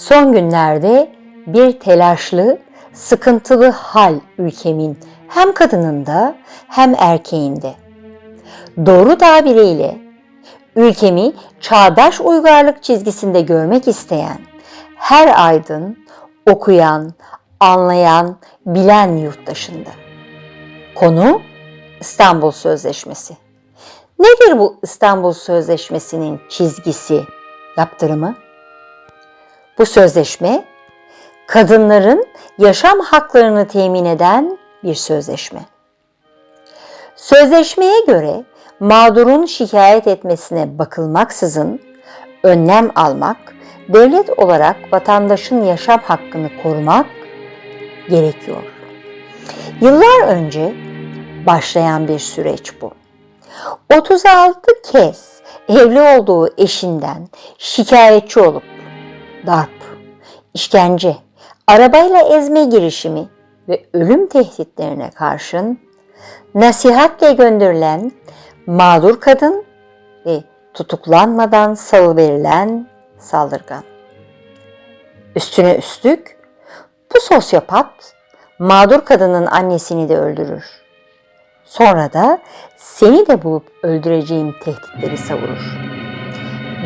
Son günlerde bir telaşlı, sıkıntılı hal ülkemin hem kadınında hem erkeğinde. Doğru tabiriyle ülkemi çağdaş uygarlık çizgisinde görmek isteyen her aydın, okuyan, anlayan, bilen yurttaşında. Konu İstanbul Sözleşmesi. Nedir bu İstanbul Sözleşmesi'nin çizgisi, yaptırımı? Bu sözleşme kadınların yaşam haklarını temin eden bir sözleşme. Sözleşmeye göre mağdurun şikayet etmesine bakılmaksızın önlem almak, devlet olarak vatandaşın yaşam hakkını korumak gerekiyor. Yıllar önce başlayan bir süreç bu. 36 kez evli olduğu eşinden şikayetçi olup darp, işkence, arabayla ezme girişimi ve ölüm tehditlerine karşın nasihatle gönderilen mağdur kadın ve tutuklanmadan salıverilen saldırgan. Üstüne üstlük bu sosyopat mağdur kadının annesini de öldürür. Sonra da seni de bulup öldüreceğim tehditleri savurur.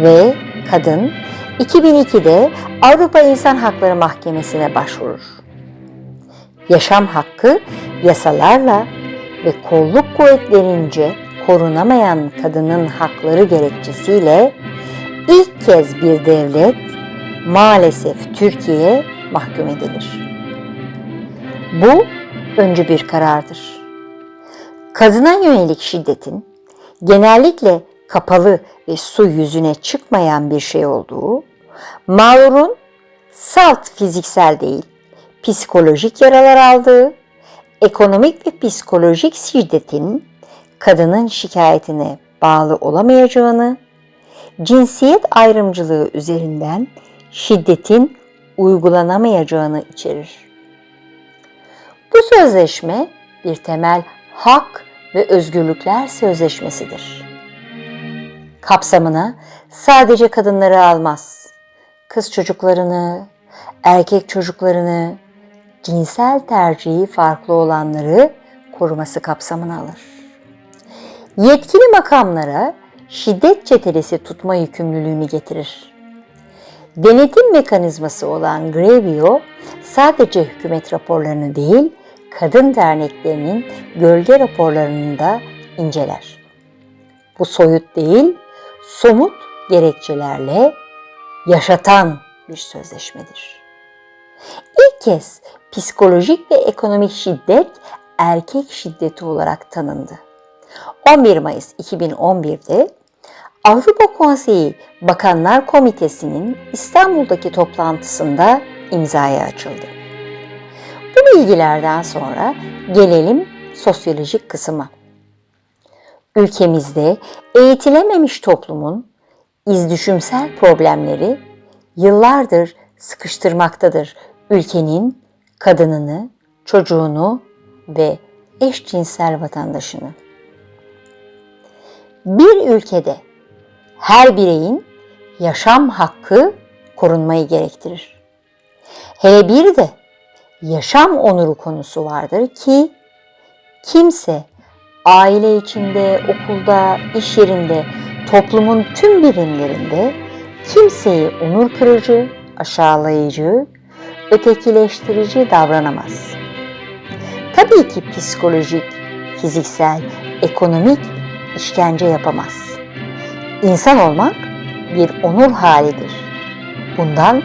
Ve kadın 2002'de Avrupa İnsan Hakları Mahkemesi'ne başvurur. Yaşam hakkı yasalarla ve kolluk kuvvetlerince korunamayan kadının hakları gerekçesiyle ilk kez bir devlet maalesef Türkiye mahkum edilir. Bu öncü bir karardır. Kadına yönelik şiddetin genellikle kapalı ve su yüzüne çıkmayan bir şey olduğu, mağrurun salt fiziksel değil, psikolojik yaralar aldığı, ekonomik ve psikolojik şiddetin kadının şikayetine bağlı olamayacağını, cinsiyet ayrımcılığı üzerinden şiddetin uygulanamayacağını içerir. Bu sözleşme bir temel hak ve özgürlükler sözleşmesidir. Kapsamına sadece kadınları almaz. Kız çocuklarını, erkek çocuklarını, cinsel tercihi farklı olanları koruması kapsamına alır. Yetkili makamlara şiddet çetelesi tutma yükümlülüğünü getirir. Denetim mekanizması olan Grevio sadece hükümet raporlarını değil, kadın derneklerinin gölge raporlarını da inceler. Bu soyut değil, somut gerekçelerle yaşatan bir sözleşmedir. İlk kez psikolojik ve ekonomik şiddet erkek şiddeti olarak tanındı. 11 Mayıs 2011'de Avrupa Konseyi Bakanlar Komitesi'nin İstanbul'daki toplantısında imzaya açıldı. Bu bilgilerden sonra gelelim sosyolojik kısma. Ülkemizde eğitilememiş toplumun izdüşümsel problemleri yıllardır sıkıştırmaktadır ülkenin kadınını, çocuğunu ve eşcinsel vatandaşını. Bir ülkede her bireyin yaşam hakkı korunmayı gerektirir. Hele bir de yaşam onuru konusu vardır ki kimse aile içinde, okulda, iş yerinde, toplumun tüm birimlerinde kimseyi onur kırıcı, aşağılayıcı, ötekileştirici davranamaz. Tabii ki psikolojik, fiziksel, ekonomik işkence yapamaz. İnsan olmak bir onur halidir. Bundan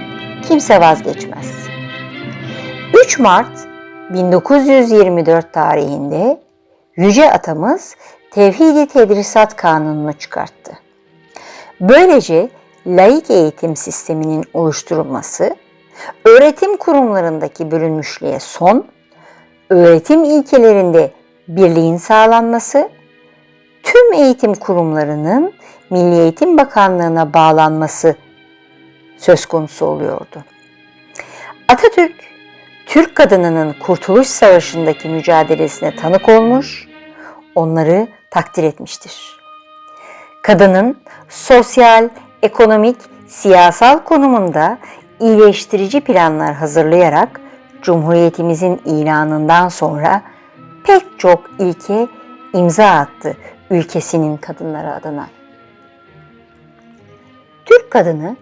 kimse vazgeçmez. 3 Mart 1924 tarihinde Yüce Atamız Tevhidi Tedrisat Kanunu'nu çıkarttı. Böylece laik eğitim sisteminin oluşturulması, öğretim kurumlarındaki bölünmüşlüğe son, öğretim ilkelerinde birliğin sağlanması, tüm eğitim kurumlarının Milli Eğitim Bakanlığı'na bağlanması söz konusu oluyordu. Atatürk, Türk kadınının Kurtuluş Savaşı'ndaki mücadelesine tanık olmuş, onları takdir etmiştir. Kadının sosyal, ekonomik, siyasal konumunda iyileştirici planlar hazırlayarak Cumhuriyetimizin ilanından sonra pek çok ilke imza attı ülkesinin kadınları adına. Türk kadını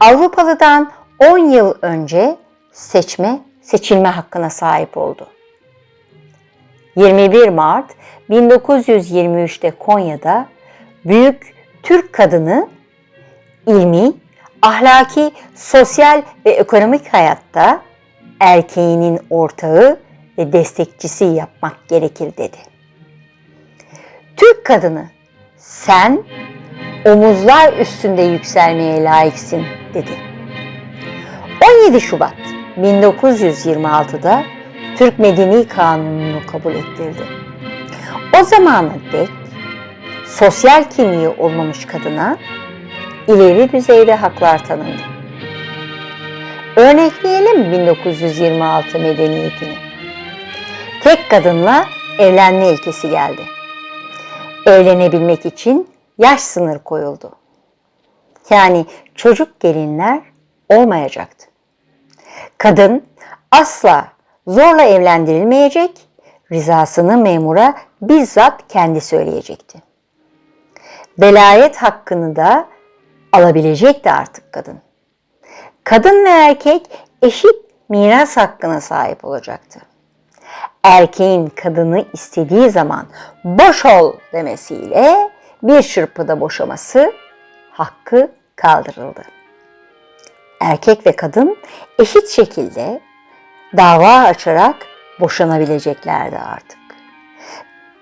Avrupalı'dan 10 yıl önce seçme, seçilme hakkına sahip oldu. 21 Mart 1923'te Konya'da büyük Türk kadını ilmi, ahlaki, sosyal ve ekonomik hayatta erkeğinin ortağı ve destekçisi yapmak gerekir dedi. Türk kadını sen omuzlar üstünde yükselmeye layıksın dedi. 17 Şubat 1926'da Türk Medeni Kanunu'nu kabul ettirdi. O zamana dek sosyal kimliği olmamış kadına ileri düzeyde haklar tanındı. Örnekleyelim 1926 medeniyetini. Tek kadınla evlenme ilkesi geldi. Evlenebilmek için yaş sınır koyuldu. Yani çocuk gelinler olmayacaktı. Kadın asla zorla evlendirilmeyecek, rızasını memura bizzat kendi söyleyecekti. Velayet hakkını da alabilecekti artık kadın. Kadın ve erkek eşit miras hakkına sahip olacaktı. Erkeğin kadını istediği zaman boş ol demesiyle bir çırpıda boşaması hakkı kaldırıldı. Erkek ve kadın eşit şekilde dava açarak boşanabileceklerdi artık.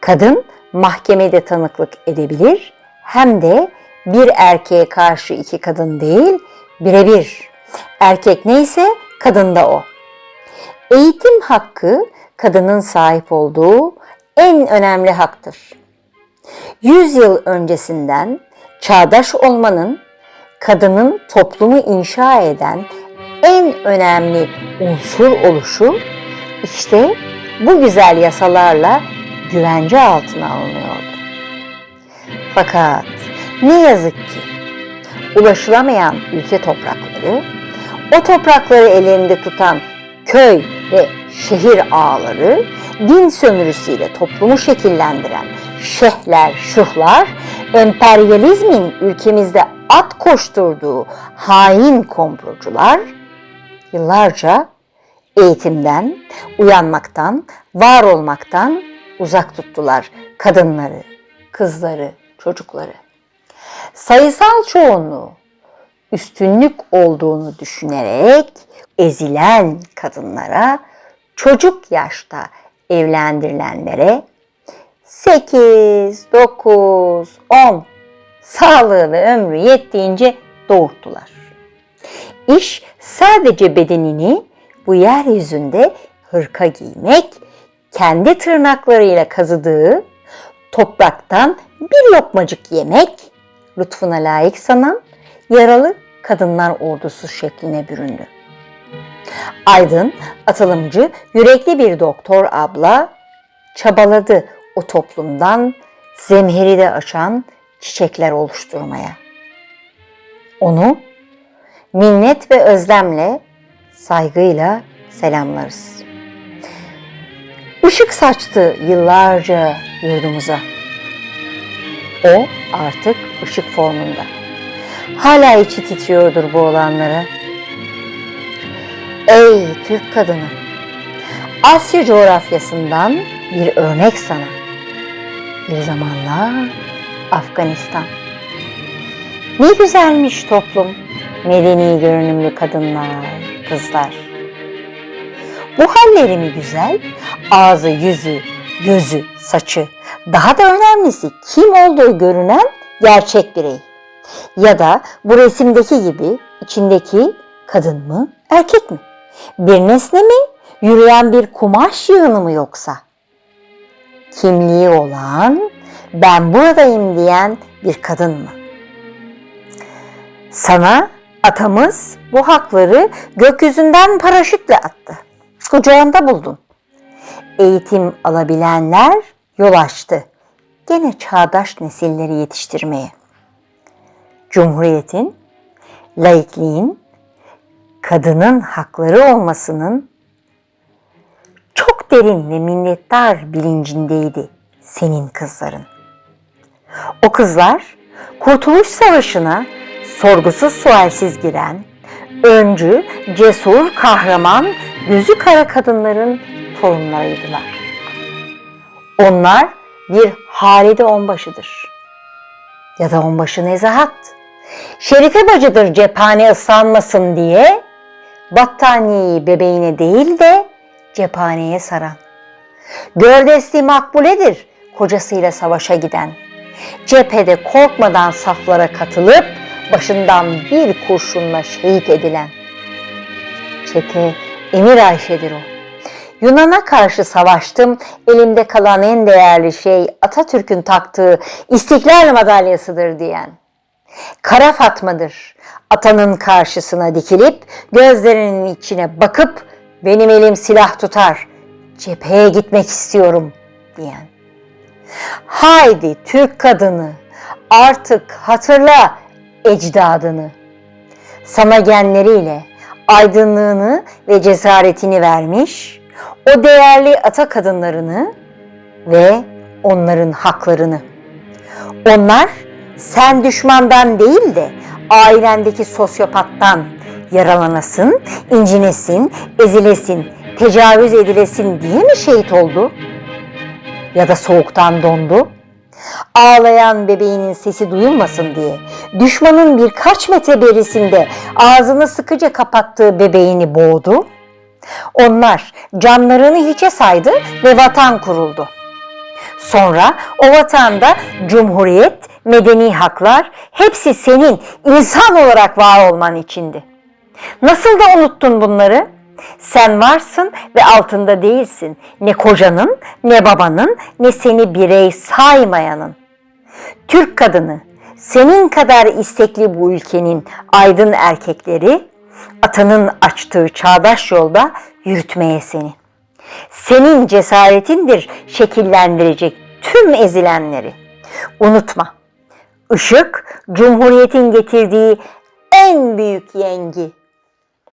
Kadın mahkemede tanıklık edebilir hem de bir erkeğe karşı iki kadın değil birebir. Erkek neyse kadın da o. Eğitim hakkı kadının sahip olduğu en önemli haktır. Yüz yıl öncesinden çağdaş olmanın kadının toplumu inşa eden en önemli unsur oluşu işte bu güzel yasalarla güvence altına alınıyordu. Fakat ne yazık ki ulaşılamayan ülke toprakları, o toprakları ellerinde tutan köy ve şehir ağaları, din sömürüsüyle toplumu şekillendiren şehler, şuhlar, emperyalizmin ülkemizde at koşturduğu hain komplocular yıllarca eğitimden, uyanmaktan, var olmaktan uzak tuttular kadınları, kızları, çocukları. Sayısal çoğunluğu üstünlük olduğunu düşünerek ezilen kadınlara, çocuk yaşta evlendirilenlere 8, 9, 10 sağlığı ve ömrü yettiğince doğurttular. İş sadece bedenini bu yeryüzünde hırka giymek, kendi tırnaklarıyla kazıdığı topraktan bir lokmacık yemek, lütfuna layık sanan yaralı kadınlar ordusu şekline büründü. Aydın, atılımcı, yürekli bir doktor abla çabaladı o toplumdan zemheri de açan çiçekler oluşturmaya. Onu minnet ve özlemle, saygıyla selamlarız. Işık saçtı yıllarca yurdumuza. O artık ışık formunda. Hala içi titriyordur bu olanlara. Ey Türk kadını! Asya coğrafyasından bir örnek sana. Bir zamanlar Afganistan. Ne güzelmiş toplum, medeni görünümlü kadınlar, kızlar. Bu halleri mi güzel? Ağzı, yüzü, gözü, saçı. Daha da önemlisi kim olduğu görünen gerçek birey. Ya da bu resimdeki gibi içindeki kadın mı, erkek mi? Bir nesne mi, yürüyen bir kumaş yığını mı yoksa? Kimliği olan, ben buradayım diyen bir kadın mı? Sana atamız bu hakları gökyüzünden paraşütle attı. Kucağında buldun. Eğitim alabilenler yol açtı. Gene çağdaş nesilleri yetiştirmeye. Cumhuriyetin, laikliğin, kadının hakları olmasının çok derin ve minnettar bilincindeydi senin kızların. O kızlar Kurtuluş Savaşı'na sorgusuz sualsiz giren, öncü, cesur, kahraman, gözü kara kadınların torunlarıydılar. Onlar bir Halide Onbaşı'dır. Ya da Onbaşı Nezahat. Şerife bacıdır cephane ıslanmasın diye battaniyeyi bebeğine değil de cephaneye saran. Gördesli makbuledir kocasıyla savaşa giden. Cephede korkmadan saflara katılıp başından bir kurşunla şehit edilen. Çete Emir Ayşe'dir o. Yunan'a karşı savaştım. Elimde kalan en değerli şey Atatürk'ün taktığı İstiklal madalyasıdır diyen. Kara Fatma'dır. Atanın karşısına dikilip gözlerinin içine bakıp benim elim silah tutar. Cepheye gitmek istiyorum diyen. Haydi Türk kadını artık hatırla ecdadını. Sana genleriyle aydınlığını ve cesaretini vermiş, o değerli ata kadınlarını ve onların haklarını. Onlar sen düşmandan değil de ailendeki sosyopattan yaralanasın, incinesin, ezilesin, tecavüz edilesin diye mi şehit oldu? Ya da soğuktan dondu? Ağlayan bebeğinin sesi duyulmasın diye düşmanın birkaç metre berisinde ağzını sıkıca kapattığı bebeğini boğdu. Onlar canlarını hiçe saydı ve vatan kuruldu. Sonra o vatanda cumhuriyet, medeni haklar hepsi senin insan olarak var olman içindi. Nasıl da unuttun bunları? Sen varsın ve altında değilsin. Ne kocanın, ne babanın, ne seni birey saymayanın. Türk kadını, senin kadar istekli bu ülkenin aydın erkekleri, atanın açtığı çağdaş yolda yürütmeye seni. Senin cesaretindir şekillendirecek tüm ezilenleri. Unutma, ışık Cumhuriyet'in getirdiği en büyük yengi.